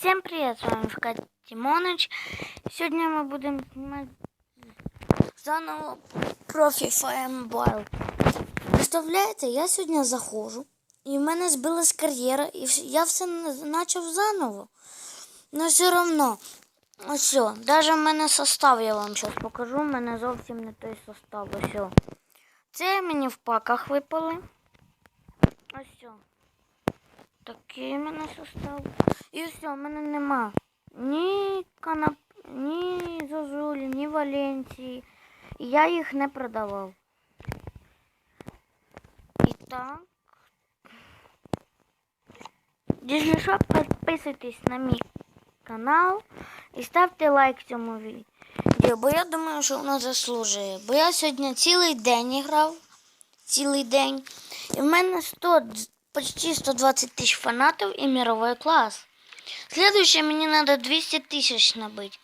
Всем привет, с вами ФК Тимоныч. Сегодня мы будем снимать заново профі Firemobile. Представляєте, я сьогодні заходжу, і в мене збилась кар'єра, і я все почав заново. Но все одно, ось все, навіть в мене состав я вам зараз покажу, в мене зовсім не той состав. Ось. Це мені в паках випали. Ось все. Такий мене состав. І все, в мене нема ні канап, ні Зозулі, ні Валенції. Я їх не продавав. І так. Що, підписуйтесь на мій канал і ставте лайк цьому відео, бо я думаю, що воно заслужує. Бо я сьогодні цілий день грав. Цілий день. І в мене 100, почти 120 тисяч фанатів і мировой класс. Следующее мне надо 200 тысяч набыть.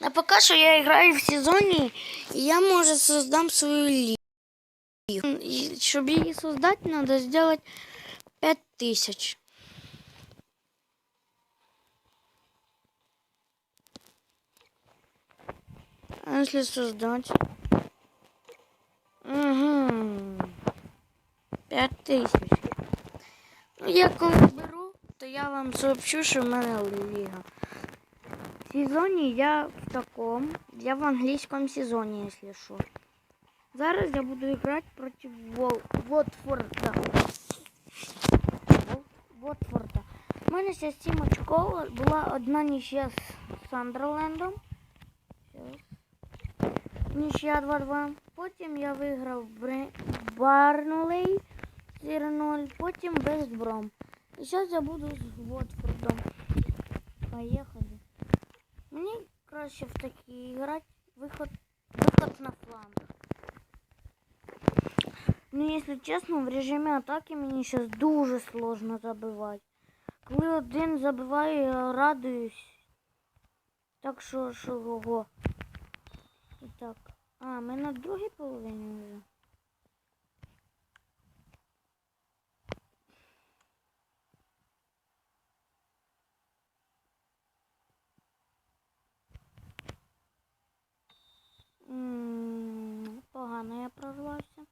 А пока что я играю в сезоне, и я, может, создам свою лигу. Чтобы ее создать, надо сделать 5 тысяч. А если создать? Угу. 5 тысяч. Ну, я коли беру, то я вам сообщу, що в мене ліга. В сезоні я в такому, я в англійському сезоні, якщо що. Зараз я буду грати проти Вол... Вотфорда. Вотфорда. У мене ще 7 очков, була одна нічия з Сандерлендом. Нічия 2-2. Потім я виграв. Барнулей 4-0, потім Вестбром. І зараз я буду з Вотфордом. Поїхали. Мені краще в такі грати виход, виход на фланг. Ну, якщо чесно, в режимі атаки мені зараз дуже сложно забивати. Коли один забиває, я радуюсь. Так що, що ого. І так. А, ми на другій половині вже. М, Погано я прорвався.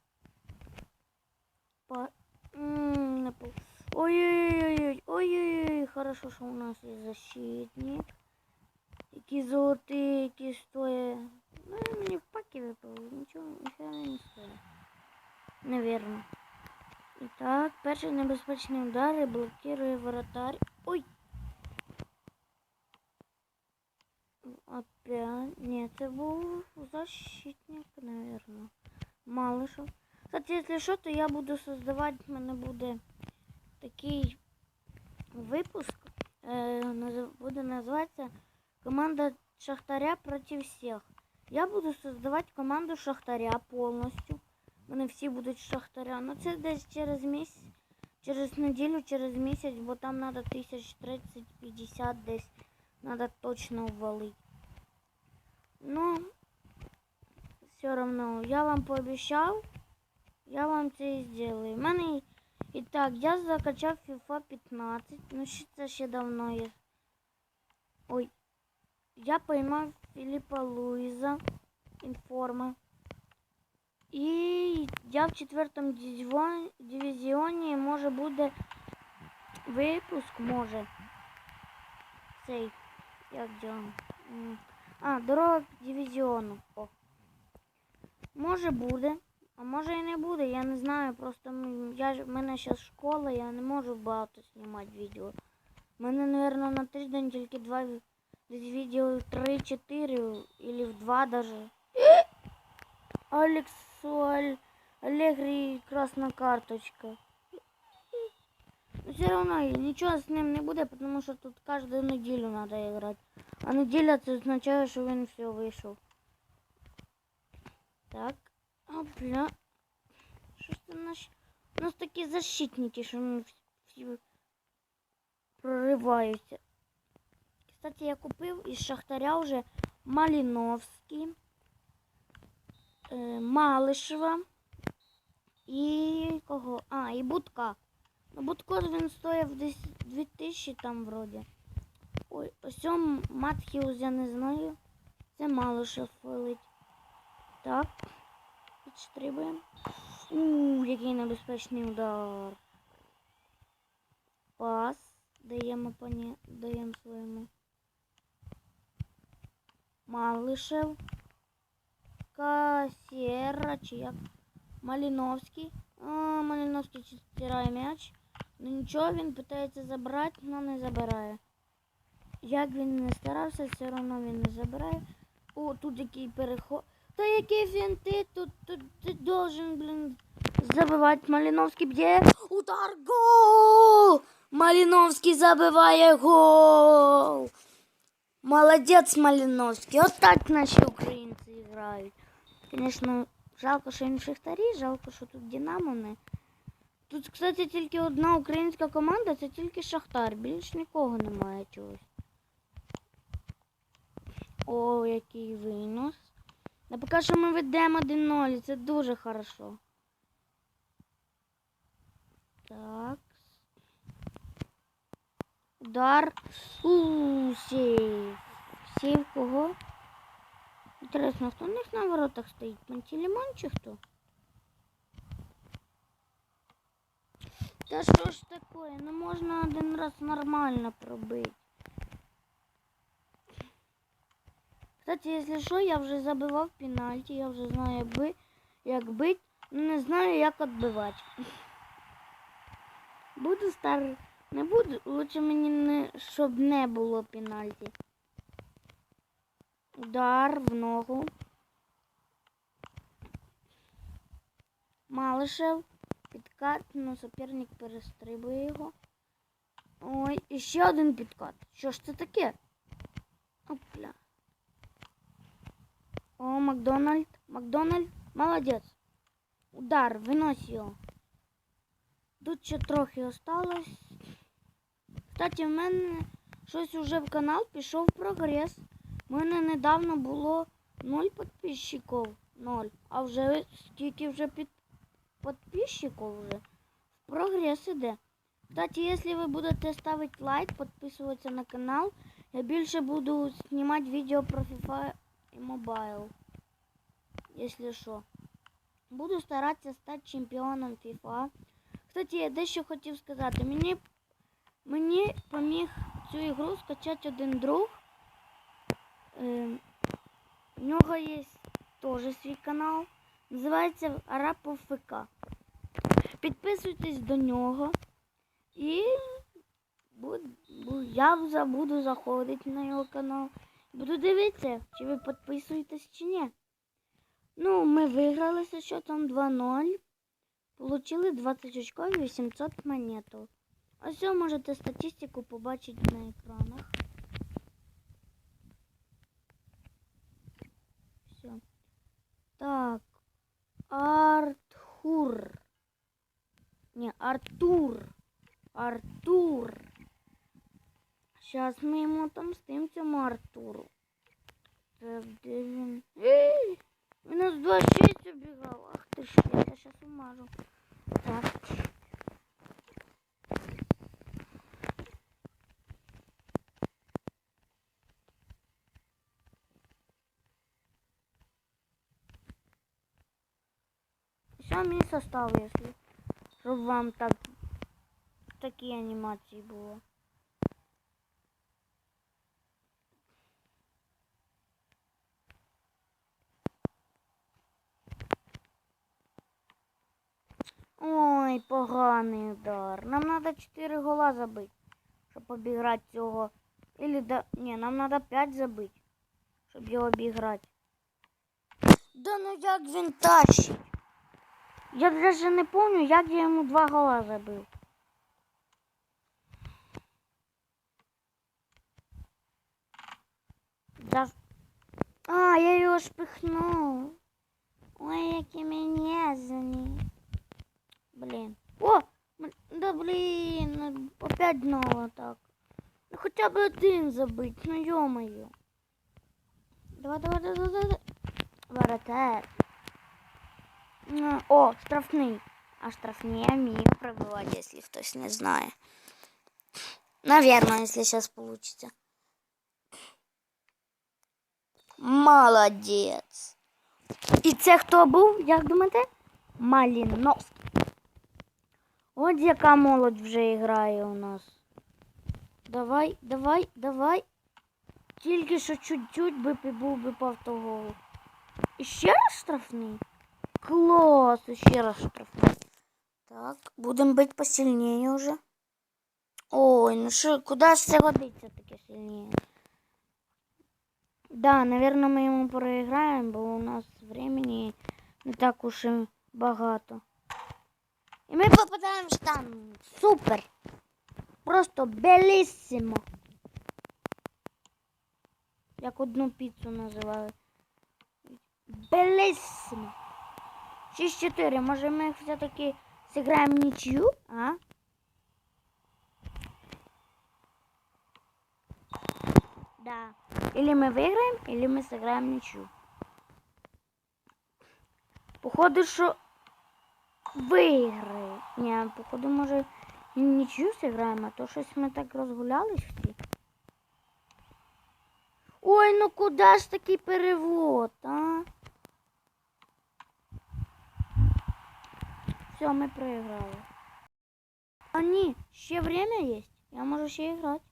По... М, не по- Ой-ой-ой, ой-ой-ой, хорошо, що у нас є защитник. Які золоті, які стоять. Ну, мені в паки випало, нічого, ніхера не стоїть. Невірно. І так, перший небезпечний удар і блокує воротар. Ой! Опять. Ні, це був защитник, наверное. Малышев. Кстати, якщо що, то я буду создавати, в мене буде такий випуск. Е, буде називатися Команда Шахтаря проти всіх. Я буду создавати команду Шахтаря повністю. Вони всі будуть Шахтаря. Ну це десь через місяць, через неділю, через місяць, бо там треба 1030-50 десь. Надо точно ввалить. Ну, все равно, я вам пообещал, я вам це і сделаю. У мене і так, я закачав FIFA 15, ну ще це ще давно є. Ой, я поймав Філіпа Луїза, інформа. І я в четвертому дивізіоні, дивізіоні може буде випуск, може. Цей, як діло? А, дорога дивізіону. О. Може буде, а може і не буде, я не знаю. Просто я, в мене зараз школа, я не можу багато знімати відео. У мене, мабуть, на тиждень тільки два відео 3-4 або в 2 даже. Алексуаль Алегрі красна карточка. Все равно нічого з ним не буде, тому що тут кожну неділю треба грати. А неділя це означає, що він все вийшов. Так. А, бля. Що ж це наш... У нас такі защитники, що вони всі прориваються. Кстати, я купив із Шахтаря вже Маліновський, е, Малишева і кого? А, і Будка. Ну, Будко він стоїв десь 2000 там вроді. Ой, ось Матхіус я не знаю. Це мало що фолить. Так. Підстрибуємо. Ууу, який небезпечний удар. Пас. Даємо пані. Даємо своєму. Малишев. Касєра, чи як? Маліновський. А, Маліновський стирає м'яч. Ну нічого, він питається забрати, але не забирає. Як він не старався, все одно він не забирає. О, тут який переход. Та який фінти, тут, тут ти должен, блін, забивати. Маліновський б'є. Удар гол! Маліновський забиває гол! Молодець Маліновський. От так наші українці грають. Звісно, жалко, що в Шахтарі, жалко, що тут Динамо не. Тут, кстати, тільки одна українська команда, це тільки Шахтар. Більш нікого немає чогось. О, який винос. А поки що ми ведемо 1-0, це дуже хорошо. Так. Удар. У. Сейв кого? Інтересно, хто у них на воротах стоїть? Пантелеймон чи хто? Та що ж таке? Не можна один раз нормально пробити. Кстати, якщо що, я вже забивав пенальті, я вже знаю, як, би, як бить, але не знаю, як відбивати. Буду стар. Не буду, лучше мені не, щоб не було пенальті. Удар в ногу. Малишев. Підкат, ну суперник перестрибує його. Ой, і ще один підкат. Що ж це таке? Опля. О, Макдональд. Макдональд. Молодець. Удар, винось його. Тут ще трохи осталось. Кстати, в мене щось уже в канал пішов прогрес. У мене недавно було 0 підписчиків. 0. А вже скільки вже під подписчиков уже. Прогресс іде. Кстати, если вы будете ставить лайк, подписываться на канал, я більше буду снимать видео про FIFA и Mobile. Если що. Буду старатися стати чемпіоном FIFA. Кстати, я дещо хотів сказати. Мені, мені поміг цю ігру скачати один друг. Е, у нього є теж свій канал. Називається Арапов ФК. Підписуйтесь до нього і я вже буду заходити на його канал. Буду дивитися, чи ви підписуєтесь чи ні. Ну, ми вигралися що там 2-0. Получили 20 очков і 800 монеток. Ось ви можете статистику побачити на екранах. Все. Так. Артур. Не, Артур. Артур. Сейчас мы ему отомстим цьому Артуру. Де він? Нас 26 убігав. Ах ти ж, я тебе сейчас умажу. Так. Що мій состав, якщо щоб вам так такі анімації було. Ой, поганий удар. Нам треба 4 гола забити, щоб обіграти цього. Или да... Ні, нам треба 5 забити, щоб його обіграти. Да ну як він тащить? Я даже не помню, як я йому два гола забив. Да... А, я його шпихнув. Ой, які менезані. Блін. О! Да блін, опять знову так. Ну хоча б один забить, ну. Давай, давай, давай, давай. давай. Воротар. О, штрафний. А штрафні я вмію пробивати, якщо хтось не знає. Наверное, если сейчас получится. Молодець. І це хто був, як думаєте? Маліновський. От яка молодь вже грає у нас. Давай, давай, давай. Тільки що чуть-чуть би був би по автоголу. І ще раз штрафний? Клас, і ще раз штрафний. Так, будемо бити посильніше вже. Ой, ну що, куди ж це годиться таке сильніше? Да, наверное, ми йому проіграємо, бо у нас времени не так уж і багато. І ми попадаємо в штан. Супер! Просто беліссимо. Як одну піцу називали. Беліссимо. 6-4. Може ми все-таки зіграємо нічию, а? Да. Или мы выиграем, или мы сыграем ничью. Походу, що виграє. Ні, походу, може, і нічию сыграем, а то щось ми так розгулялись всі. Ой, ну куди ж такий перевод, а? Все, ми проіграли. А ні, ще время є. Я можу ще грати.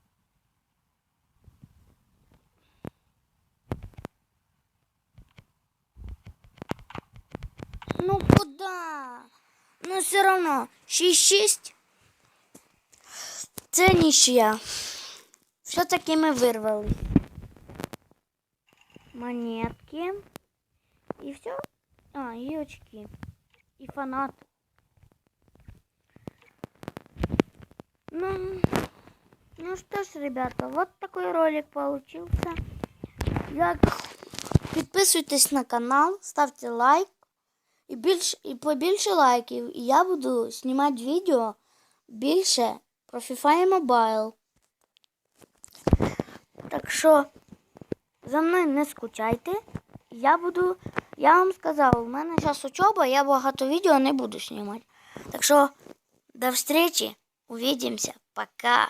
Ну куда? Ну все равно. 6-6. Це нічия. Все-таки ми вирвали. Монетки. І все. А, і очки. І фанат. Ну, ну что ж, ребята, вот такой ролик получился. Як... Підписуйтесь на канал, ставте лайк. І, більш, і побільше лайків. І я буду знімати відео більше про FIFA Mobile. Так що за мною не скучайте. Я буду. Я вам сказав, у мене зараз учоба, я багато відео не буду знімати. Так що до встречи. Увидимся. Пока.